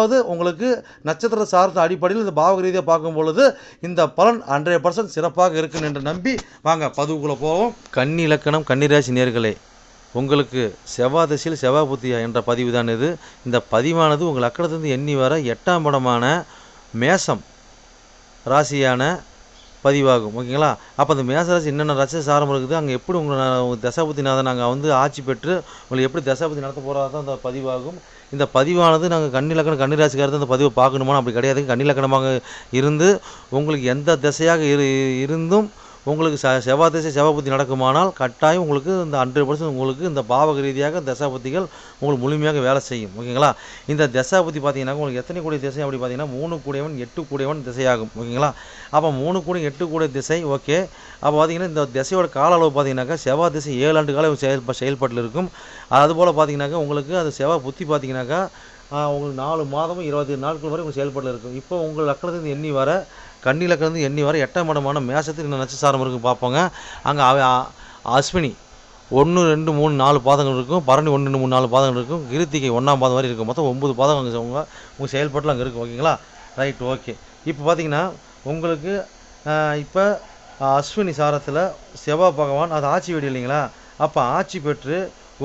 அதாவது உங்களுக்கு நட்சத்திர சார்ந்த அடிப்படையில் இந்த பாவக ரீதியாக பார்க்கும் பொழுது இந்த பலன் ஹண்ட்ரட் பர்சன்ட் சிறப்பாக இருக்கும் என்று நம்பி வாங்க பதிவுக்குள்ளே போவோம். கன்னி இலக்கணம் கன்னிராசி நேர்களே உங்களுக்கு செவ்வாய் திசையில் செவ்வாய் புத்தியா என்ற பதிவு தான் இது. இந்த பதிவானது உங்கள் அக்கடத்திலிருந்து எண்ணி வர எட்டாம் படமான மேசம் ராசியான பதிவாகும். ஓகேங்களா? அப்போ அந்த மேசராசி என்னென்ன ரச சாரம் இருக்குது அங்கே எப்படி உங்களை தசாபதி நாதன் நாங்கள் வந்து ஆட்சி பெற்று உங்களை எப்படி தசாபதி நடத்த போகிறதா தான் அந்த பதிவாகும். இந்த பதிவானது நாங்கள் கன்னிலக்கணம் கன்னிராசிக்காரர் அந்த பதிவை பார்க்கணுமான்னு அப்படி கிடையாது. கன்னிலக்கணமாக இருந்து உங்களுக்கு எந்த திசையாக இரு இருந்தும் உங்களுக்கு ச செவ்வாய் திசை செவ்வாய் புத்தி நடக்குமானால் கட்டாயம் உங்களுக்கு இந்த ஹண்ட்ரட் பர்சன்ட் உங்களுக்கு இந்த பாவக ரீதியாக தசாபதிகள் உங்களுக்கு முழுமையாக வேலை செய்யும். ஓகேங்களா? இந்த தசாபதி பார்த்தீங்கன்னா உங்களுக்கு எத்தனை கூடிய திசை அப்படி பார்த்தீங்கன்னா மூணு கூடியவன் எட்டு கூடியவன் திசையாகும். ஓகேங்களா? அப்போ மூணு கூடிய எட்டு கூடிய திசை ஓகே. அப்போ பார்த்தீங்கன்னா இந்த திசையோட கால அளவு பார்த்தீங்கன்னாக்கா செவ்வாய் திசை ஏழு ஆண்டு காலம் செயல் செயல்பாட்டில் இருக்கும். அதுபோல் பார்த்தீங்கன்னாக்கா உங்களுக்கு அது செவ்வாய் புத்தி பார்த்தீங்கன்னாக்கா உங்களுக்கு நாலு மாதமும் இருபத்தி நாட்கள் வரை உங்களுக்கு செயல்பாட்டில் இருக்கும். இப்போ உங்கள் லக்கணத்துலேருந்து எண்ணி வர கன்னி லக்கணத்துலேருந்து எண்ணி வர எட்டாம் இடமான மேசத்துக்கு இன்னும் நட்சசாரம் இருக்கும் பார்ப்போங்க. அங்கே அஸ்வினி ஒன்று ரெண்டு மூணு நாலு பாதங்கள் இருக்கும். பரணி ஒன்று ரெண்டு மூணு நாலு பாதங்கள் இருக்கும். கிருத்திகை ஒன்றாம் பாதம் வரை இருக்கும். மொத்தம் ஒம்பது பாதம் அங்கே உங்கள் உங்கள் செயல்பாட்டில் அங்கே இருக்கும். ஓகேங்களா? ரைட் ஓகே இப்போ பார்த்தீங்கன்னா உங்களுக்கு இப்போ அஸ்வினி சாரத்தில் செவ்வாய் பகவான் அது ஆட்சி வீடு இல்லைங்களா? அப்போ ஆட்சி பெற்று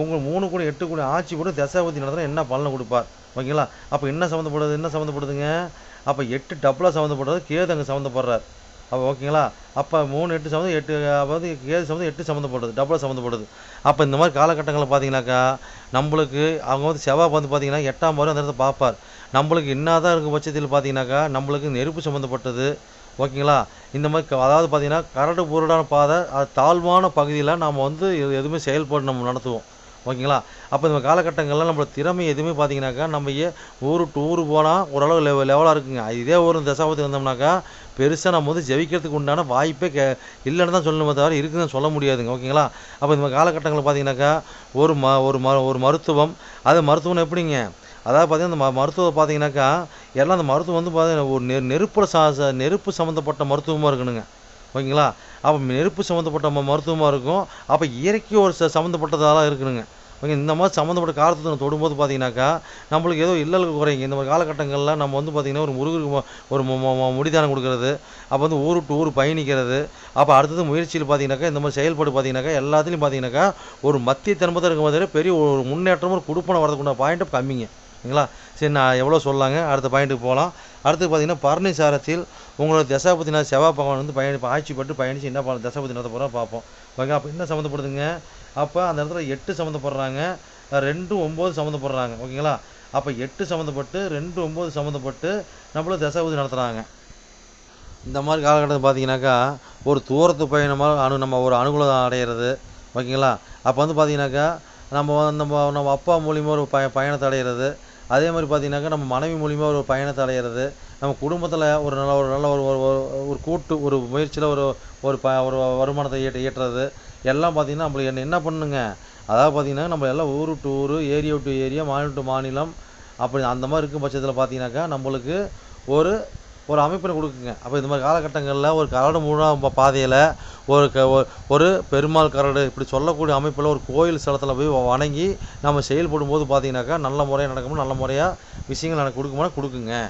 உங்கள் மூணு கூட எட்டு கூட ஆட்சி கூட தசாபதி நடத்தினா என்ன பலனை கொடுப்பார்? ஓகேங்களா? அப்போ என்ன சம்மந்தப்படுது என்ன சம்மந்தப்படுதுங்க? அப்போ எட்டு டபுளாக சம்மந்தப்படுறது கேது அங்கே சம்மந்தப்படுறார் அப்போ ஓகேங்களா அப்போ மூணு எட்டு சம்மந்தம் எட்டு அதாவது கேது சம்மந்தம் எட்டு சம்மந்தப்படுது டபுளாக சம்மந்தப்படுது அப்போ இந்த மாதிரி காலகட்டங்களில் பார்த்தீங்கன்னாக்கா நம்மளுக்கு அவங்க வந்து செவ்வாய் வந்து பார்த்தீங்கன்னா எட்டாம் வாரம் அந்த இடத்த பார்ப்பார். நம்மளுக்கு என்ன தான் இருக்கும் பட்சத்தில் பார்த்தீங்கன்னாக்கா நம்மளுக்கு நெருப்பு சம்மந்தப்பட்டது ஓகேங்களா இந்த மாதிரி க- அதாவது பார்த்தீங்கன்னா கரடு பொருடான பாதை அது தாழ்வான பகுதியில் நாம் வந்து எதுவுமே செயல்பாடு நம்ம நடத்துவோம். ஓகேங்களா? அப்போ இந்த காலகட்டங்களில் நம்மளோட திறமை எதுவுமே பார்த்தீங்கன்னாக்கா நம்ம ஏ ஊரு டூரு போனால் ஓரளவு லெவ லெவலாக இருக்குங்க. இதே ஒரு தசாபத்துக்கு வந்தோம்னாக்கா பெருசாக நம்ம வந்து ஜெயிக்கிறதுக்கு உண்டான வாய்ப்பே கே இல்லைன்னு தான் சொல்லணுமே தவிர இருக்குதுன்னு சொல்ல முடியாதுங்க. ஓகேங்களா? அப்போ இந்த காலகட்டங்களில் பார்த்தீங்கன்னாக்கா ஒரு ம ஒரு ம ஒரு மருத்துவம். அது மருத்துவம் எப்படிங்க? அதாவது பார்த்தீங்கன்னா இந்த ம மருத்துவம் பார்த்தீங்கன்னாக்கா எல்லாம் அந்த மருத்துவம் வந்து பார்த்தீங்கன்னா ஒரு நெ நெருப்பில் சா ச- நெருப்பு சம்மந்தப்பட்ட மருத்துவமாக இருக்கணுங்க. ஓகேங்களா? அப்போ நெருப்பு சம்மந்தப்பட்ட ம மருத்துவமாக இருக்கும். அப்போ இயற்கை ஒரு ச சம்மந்தப்பட்டதாலாம் இருக்கணுங்க ஓகே இந்த மாதிரி சம்மந்தப்பட்ட காலத்தை தொடும்போது பார்த்தீங்கன்னாக்கா நம்மளுக்கு ஏதோ இல்லலுக்கு குறைங்க. இந்த மாதிரி காலகட்டங்களில் நம்ம வந்து பார்த்திங்கன்னா ஒரு முருகருக்கு ஒரு முடிதானம் கொடுக்கறது அப்போ வந்து ஊர் விட்டு ஊர் பயணிக்கிறது அப்போ அடுத்தது முயற்சியில் பார்த்தீங்கன்னாக்கா இந்த மாதிரி செயல்பாடு பார்த்தீங்கன்னாக்கா எல்லாத்துலேயும் பார்த்தீங்கன்னாக்கா ஒரு மத்திய தன்மத்தை இருக்கும் போதே பெரிய ஒரு முன்னேற்றமும் ஒரு குடுப்பனை வரதுக்குள்ள பாயிண்ட் கம்மிங்க சரிங்களா சரி நான் எவ்வளோ சொல்லாங்க? அடுத்த பாயிண்ட்டுக்கு போகலாம் அடுத்து பார்த்திங்கன்னா பரணி சாரத்தில் உங்களோட தசாபதிநாத் செவ்வாய் பகவான் வந்து பயணி ஆட்சி பட்டு பயணிச்சு என்ன பண்ண தசாபதி நடத்த போகிறோம் பார்ப்போம். ஓகே அப்போ என்ன சம்மந்தப்படுதுங்க? அப்போ அந்த இடத்துல எட்டு சம்மந்தப்படுறாங்க. ரெண்டு ஒம்பது சம்மந்தப்படுறாங்க. ஓகேங்களா? அப்போ எட்டு சம்மந்தப்பட்டு ரெண்டு ஒம்பது சம்மந்தப்பட்டு நம்மளும் தசாபதி நடத்துகிறாங்க இந்த மாதிரி காலகட்டத்தில் பார்த்தீங்கன்னாக்கா ஒரு தூரத்து பயணமாக அணு நம்ம ஒரு அனுகூலம் அடைகிறது ஓகேங்களா? அப்போ வந்து பார்த்தீங்கன்னாக்கா நம்ம நம்ம நம்ம அப்பா மூலியமாக ஒரு பய பயணத்தை அடைகிறது அதே மாதிரி பார்த்தீங்கன்னாக்கா நம்ம மனைவி மூலிமா ஒரு பயணத்தை அடையிறது நம்ம குடும்பத்தில் ஒரு நல்ல ஒரு நல்ல ஒரு ஒரு ஒரு- கூட்டு ஒரு முயற்சியில் ஒரு ஒரு ப ஒரு வருமானத்தை ஈட்ட ஈட்டுறது எல்லாம் பார்த்தீங்கன்னா நம்மளுக்கு என்ன என்ன பண்ணுங்க? அதாவது பார்த்தீங்கன்னா நம்ம எல்லாம் ஊரு டு ஊர் ஏரியா டு ஏரியா மாநிலம் டு மாநிலம் அப்படி அந்த மாதிரி இருக்கும் பட்சத்தில் பார்த்தீங்கன்னாக்கா நம்மளுக்கு ஒரு ஒரு அமைப்பினை கொடுக்குங்க. அப்போ இந்த மாதிரி காலகட்டங்களில் ஒரு கரடு மூணாம் பாதையில் ஒரு க ஒரு- ஒரு பெருமாள் கரடு இப்படி சொல்லக்கூடிய அமைப்பில் ஒரு கோயில் ஸ்தலத்தில் போய் வணங்கி நம்ம செயல்படும் போது பார்த்தீங்கன்னாக்கா நல்ல முறையாக நடக்கும் நல்ல முறையாக விஷயங்கள் எனக்கு கொடுக்குமா கொடுக்குங்க.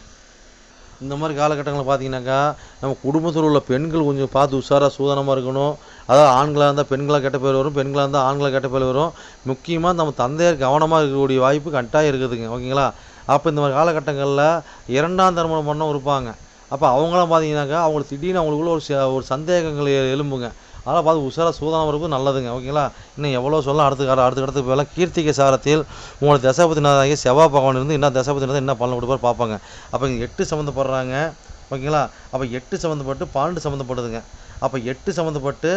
இந்த மாதிரி காலகட்டங்களில் பார்த்தீங்கன்னாக்கா நம்ம குடும்பத்தில் உள்ள பெண்கள் கொஞ்சம் பார்த்து உஷாராக சூதனமாக இருக்கணும். அதாவது ஆண்களாக இருந்தால் பெண்களாக கெட்ட பேர் வரும் பெண்களாக இருந்தால் ஆண்களாக கெட்ட பேர் வரும். முக்கியமாக நம்ம தந்தையார் கவனமாக இருக்கக்கூடிய வாய்ப்பு கட்டாயம் இருக்குதுங்க. ஓகேங்களா? அப்போ இந்த மாதிரி காலகட்டங்களில் இரண்டாம் திருமணம் பண்ணவும் இருப்பாங்க அப்போ அவங்களாம் பார்த்தீங்கன்னாக்கா அவங்களுக்கு திடீர்னு அவங்களுக்குள்ள ஒரு ச- ஒரு சந்தேகங்கள் எழும்புங்க. அதெல்லாம் பார்த்து உஷாராக சூதானம் இருக்கும் நல்லதுங்க ஓகேங்களா? இன்னும் எவ்வளோ சொல்ல அடுத்த கால அடுத்த அடுத்த போகலாம் கீர்த்திகை சாரத்தில் உங்களோட தசாபதிநாதாகிய செவ்வாய் பகவான் இருந்து என்ன தசாபதிநாதன் என்ன பலன் கொடுப்பார் பார்ப்பாங்க. அப்போ இங்கே எட்டு சம்மந்தப்படுறாங்க ஓகேங்களா? அப்போ எட்டு சம்மந்தப்பட்டு பன்னெண்டு சம்மந்தப்படுதுங்க அப்போ எட்டு சம்மந்தப்பட்டு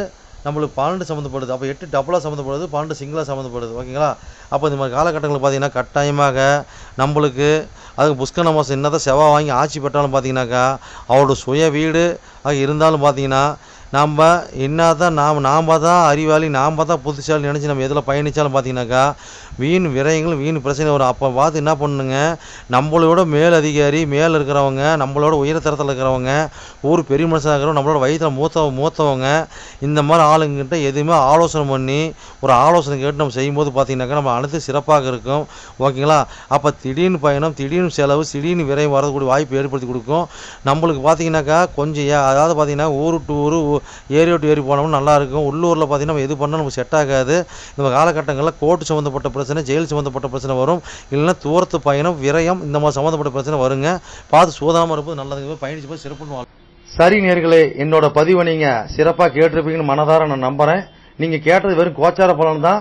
நம்மளுக்கு பன்னெண்டு சம்மந்தப்படுது. அப்போ எட்டு டபுளாக சம்மந்தப்படுது பன்னெண்டு சிங்கிளாக சம்மந்தப்படுது. ஓகேங்களா அப்போ இந்த மாதிரி காலகட்டங்களில் பார்த்தீங்கன்னா கட்டாயமாக நம்மளுக்கு அதுக்கு புஷ்கர மாதம் என்னதான் செவ்வாய் வாங்கி ஆட்சி பெற்றாலும் பார்த்தீங்கன்னாக்கா அவரோட சுய வீடு இருந்தாலும் பார்த்தீங்கன்னா நம்ம என்ன தான் நாம் நாம் தான் அறிவாளி நாம் தான் புத்திசாலி நினச்சி நம்ம எதில் பயணித்தாலும் பார்த்தீங்கன்னாக்கா வீண் விரயங்கள் வீண் பிரச்சனை வரும். அப்போ பார்த்து என்ன பண்ணுங்க நம்மளோட மேல் அதிகாரி மேலே இருக்கிறவங்க நம்மளோட உயரத்தரத்தில் இருக்கிறவங்க ஊர் பெரிய மனுஷனாக இருக்கிறவங்க நம்மளோட வயிற்றில் மூத்த மூத்தவங்க இந்த மாதிரி ஆளுங்கிட்ட எதுவுமே ஆலோசனை பண்ணி ஒரு ஆலோசனை கேட்டு நம்ம செய்யும்போது பார்த்தீங்கன்னாக்கா நம்ம அனைத்து சிறப்பாக இருக்கும். ஓகேங்களா? அப்போ திடீர்னு பயணம் திடீர்னு செலவு திடீர்னு விரைவு வரக்கூடிய வாய்ப்பு ஏற்படுத்தி கொடுக்கும். நம்மளுக்கு பார்த்தீங்கன்னாக்கா கொஞ்சம் அதாவது பார்த்தீங்கன்னா ஊர் டு ஊர் ஏரி டு ஏரி போனோம்னா நல்லாயிருக்கும் உள்ளூரில் பார்த்தீங்கன்னா நம்ம எது பண்ணாலும் நமக்கு செட் ஆகாது. இந்த காலகட்டங்களில் கோர்ட்டு சம்மந்தப்பட்ட பிரச்சனை ஜெயில் சம்மந்தப்பட்ட பிரச்சனை வரும். இல்லைன்னா தூரத்து பயணம் விரயம் இந்த மாதிரி சம்மந்தப்பட்ட பிரச்சனை வருங்க. பார்த்து சூதாமல் இருப்பது நல்லதுங்க பயணிச்சு போய் சிறப்புன்னு சரி நேர்களே என்னோட பதிவை நீங்கள் சிறப்பாக கேட்டிருப்பீங்கன்னு மனதார நான் நம்புகிறேன் நீங்கள் கேட்டது வெறும் கோச்சார பலன் தான்.